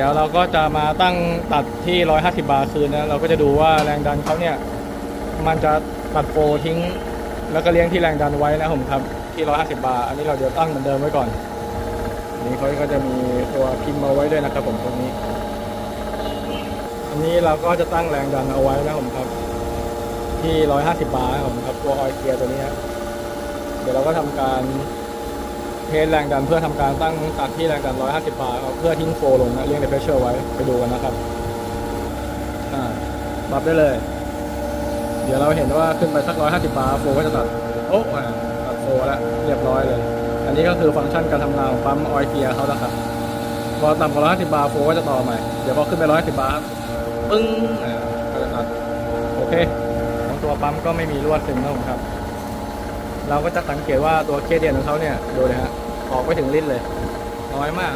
ดี๋ยวเราก็จะมาตั้งตัดที่ 150 บาร์คืนนะ เราก็จะดูว่าแรงดันเขาเนี่ย มันจะตัดโฟทิ้ง แล้วก็เลี้ยงที่แรงดันไว้นะผมครับ ที่ 150 บาร์อันนี้เราเดี๋ยวตั้งเหมือนเดิมไว้ก่อนอนนี้เขาก็จะมีตัวพิมพ์มาไว้ด้วยนะครับผมตรงนี้ อันนี้เราก็จะตั้งแรงดันเอาไว้นะผมครับ ที่ 150 บาร์ครับผมครับ ตัวออยเกียร์ตัวนี้ เดี๋ยวเราก็ทำการ เทสแรงดันเพื่อทำการตั้งตัดที่แรงดัน 150 บาร์เพื่อทิ้งโฟลงนะเรียงเดเพรสเชอร์ไว้ไปดูกันนะครับอ่าปรับได้เลย เดี๋ยวเราเห็นว่าขึ้นไปสัก 150 บาร์โฟก็จะตัด โอ้อ่าตัดโฟแล้วเรียบร้อยเลย อันนี้ก็คือฟังก์ชันการทำงานของปั๊มออยเกียร์เขาแล้วครับพอต่ำกว่า 150 บาร์โฟก็จะต่อใหม่ เดี๋ยวพอขึ้นไป 150 บาร์ปึ้งอ่าก็จะตัด โอเคของตัวปั๊มก็ไม่มีรั่วซึมนะผมครับ เราก็จะสังเกตว่าตัวเคเดียนของเขาเนี่ยดูเลยฮะออกไปถึงลิ้นเลยน้อยมาก